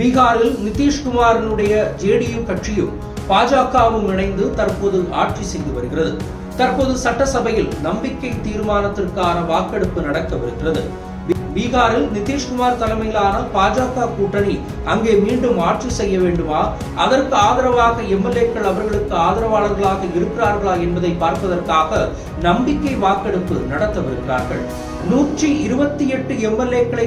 பீகாரில் நிதிஷ்குமாரனுடைய ஜேடியு கட்சியும் பாஜகவும் இணைந்து தற்போது ஆட்சி செய்து வருகிறது. தற்போது சட்டசபையில் நம்பிக்கை தீர்மானத்திற்கான வாக்கெடுப்பு நடக்கவிருக்கிறது. பீகாரில் நிதிஷ்குமார் தலைமையிலான பாஜக கூட்டணி அங்கே மீண்டும் ஆட்சி செய்ய வேண்டுமா? அதற்கு ஆதரவாக எம்எல்ஏக்கள் அவர்களுக்கு ஆதரவாளர்களாக இருக்கிறார்களா என்பதை பார்ப்பதற்காக நம்பிக்கை வாக்கெடுப்பு நடத்தவிருக்கிறார்கள். நூற்றி இருபத்தி எட்டு எம்எல்ஏக்களை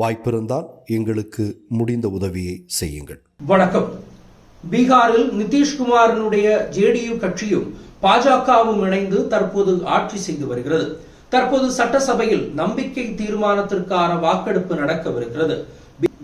வாய்ப்பிருந்தால் எங்களுக்கு முடிந்த உதவியை செய்யுங்கள். வணக்கம். பீகாரில் நிதிஷ்குமாரினுடைய ஜேடியு கட்சியும் பாஜகவும் இணைந்து தற்போது ஆட்சி செய்து வருகிறது. தற்போது சட்டசபையில் நம்பிக்கை தீர்மானத்திற்கான வாக்கெடுப்பு நடக்கவிருக்கிறது.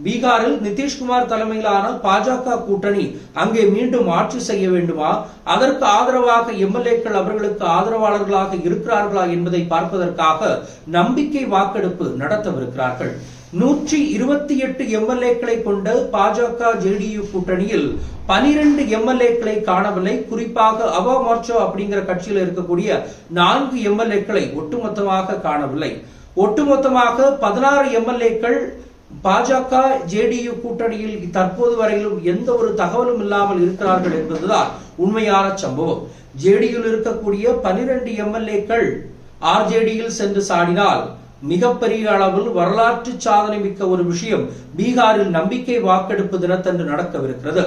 பீகாரில் நிதிஷ்குமார் தலைமையிலான பாஜக கூட்டணி அங்கே மீண்டும் ஆட்சி செய்ய வேண்டுமா? அதற்கு ஆதரவாக எம்எல்ஏக்கள் அவர்களுக்கு ஆதரவாளர்களாக இருக்கிறார்களா என்பதை பார்ப்பதற்காக நம்பிக்கை வாக்கெடுப்பு நடத்தவிருக்கிறார்கள். நூற்றி இருபத்தி எட்டு எம்எல்ஏக்களை கொண்ட பாஜக ஜேடியு கூட்டணியில் பனிரெண்டு எம்எல்ஏக்களை காணவில்லை. குறிப்பாக அவா மோர்ச்சோ அப்படிங்கிற கட்சியில் இருக்கக்கூடிய நான்கு எம்எல்ஏக்களை ஒட்டுமொத்தமாக காணவில்லை. ஒட்டுமொத்தமாக பதினாறு எம்எல்ஏக்கள் பாஜக ஜேடியு கூட்டணியில் தற்போது வரையிலும் எந்த ஒரு தகவலும் இல்லாமல் இருக்கிறார்கள் என்பதுதான் உண்மையான சம்பவம். ஜேடியில் இருக்கக்கூடிய பனிரெண்டு எம்எல்ஏக்கள் ஆர்ஜேடியில் சென்று சாடினால் மிகப்பெரிய அளவில் வரலாற்று சாதனை மிக்க ஒரு விஷயம் பீகாரில் நம்பிக்கை வாக்கெடுப்பு தினத்தன்று நடக்கவிருக்கிறது.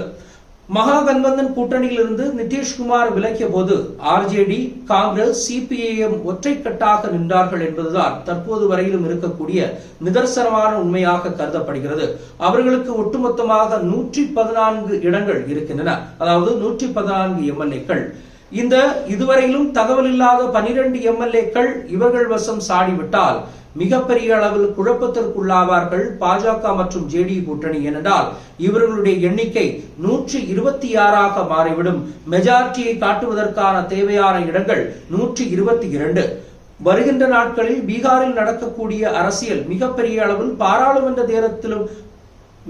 மகாகன்வந்தன் கூட்டணியிலிருந்து நிதிஷ்குமார் விலகிய போது ஆர்ஜேடி காங்கிரஸ் சிபிஐஎம் ஒற்றைக்கட்டாக நின்றார்கள் என்பதுதான் தற்போது வரையிலும் இருக்கக்கூடிய நிதர்சனமான உண்மையாக கருதப்படுகிறது. அவர்களுக்கு ஒட்டுமொத்தமாக நூற்றி பதினான்கு இடங்கள் இருக்கின்றன. அதாவது நூற்றி பதினான்கு எம்எல்ஏக்கள் இந்த இதுவரையிலும் தகவல் இல்லாத பனிரெண்டு எம்எல்ஏக்கள் இவர்கள் வசம் சாடிவிட்டால் மிகப்பெரிய அளவில் குழப்பத்திற்குள்ளாவார்கள் பாஜக மற்றும் ஜேடியு கூட்டணி. ஏனென்றால் இவர்களுடைய எண்ணிக்கை நூற்றி இருபத்தி ஆறாக மாறிவிடும். மெஜாரிட்டியை காட்டுவதற்கான தேவையான இடங்கள் நூற்றி இருபத்தி இரண்டு. வருகின்ற நாட்களில் பீகாரில் நடக்கக்கூடிய அரசியல் மிகப்பெரிய அளவில் பாராளுமன்ற தேரத்திலும்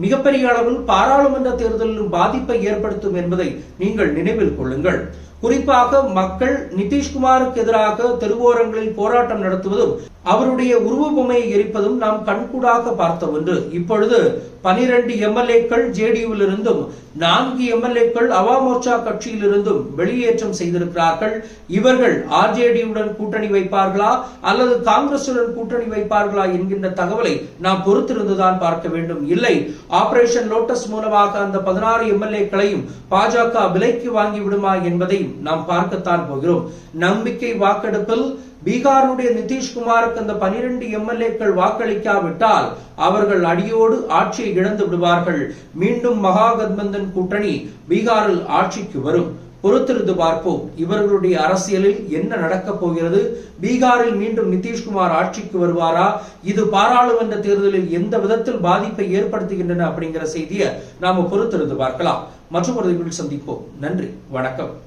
மிகப்பெரிய அளவில் பாராளுமன்ற தேர்தலிலும் பாதிப்பை ஏற்படுத்தும் என்பதை நீங்கள் நினைவில் கொள்ளுங்கள். குறிப்பாக மக்கள் நிதிஷ்குமாருக்கு எதிராக தெருவோரங்களில் போராட்டம் நடத்துவதும் அவருடைய உருவபொம்மையை எரிப்பதும் நாம் கண்கூடாக பார்த்த ஒன்று. இப்பொழுது பனிரெண்டு எம்எல்ஏக்கள் ஜேடியூவில் இருந்தும் நான்கு எம்எல்ஏக்கள் அவாமோர்ச்சா கட்சியில் இருந்தும் வெளியேற்றம் செய்திருக்கிறார்கள். இவர்கள் ஆர்ஜேடியுடன் கூட்டணி வைப்பார்களா அல்லது காங்கிரசுடன் கூட்டணி வைப்பார்களா என்கின்ற தகவலை நாம் பொறுத்திருந்துதான் பார்க்க வேண்டும். இல்லை ஆபரேஷன் லோட்டஸ் மூலமாக அந்த பதினாறு எம்எல்ஏக்களையும் பாஜக விலைக்கு வாங்கி விடுமா என்பதை என்பதையும் நாம் பார்க்கத்தான் போகிறோம். நம்பிக்கை வாக்கெடுப்பில் பீகாருடைய நிதிஷ்குமாருக்கு அந்த பனிரெண்டு எம்எல்ஏக்கள் வாக்களிக்காவிட்டால் அவர்கள் அடியோடு ஆட்சியை இழந்து விடுவார்கள். மீண்டும் மகாகத்பந்தன் கூட்டணி பீகாரில் ஆட்சிக்கு வரும். பொறுத்திருந்து பார்ப்போம். இவர்களுடைய அரசியலில் என்ன நடக்கப் போகிறது? பீகாரில் மீண்டும் நிதிஷ்குமார் ஆட்சிக்கு வருவாரா? இது பாராளுமன்ற தேர்தலில் எந்த விதத்தில் பாதிப்பை ஏற்படுத்துகின்றன அப்படிங்கிற செய்தியை நாம பொறுத்திருந்து பார்க்கலாம். மற்றும் ஒரு சந்திப்போம். நன்றி. வணக்கம்.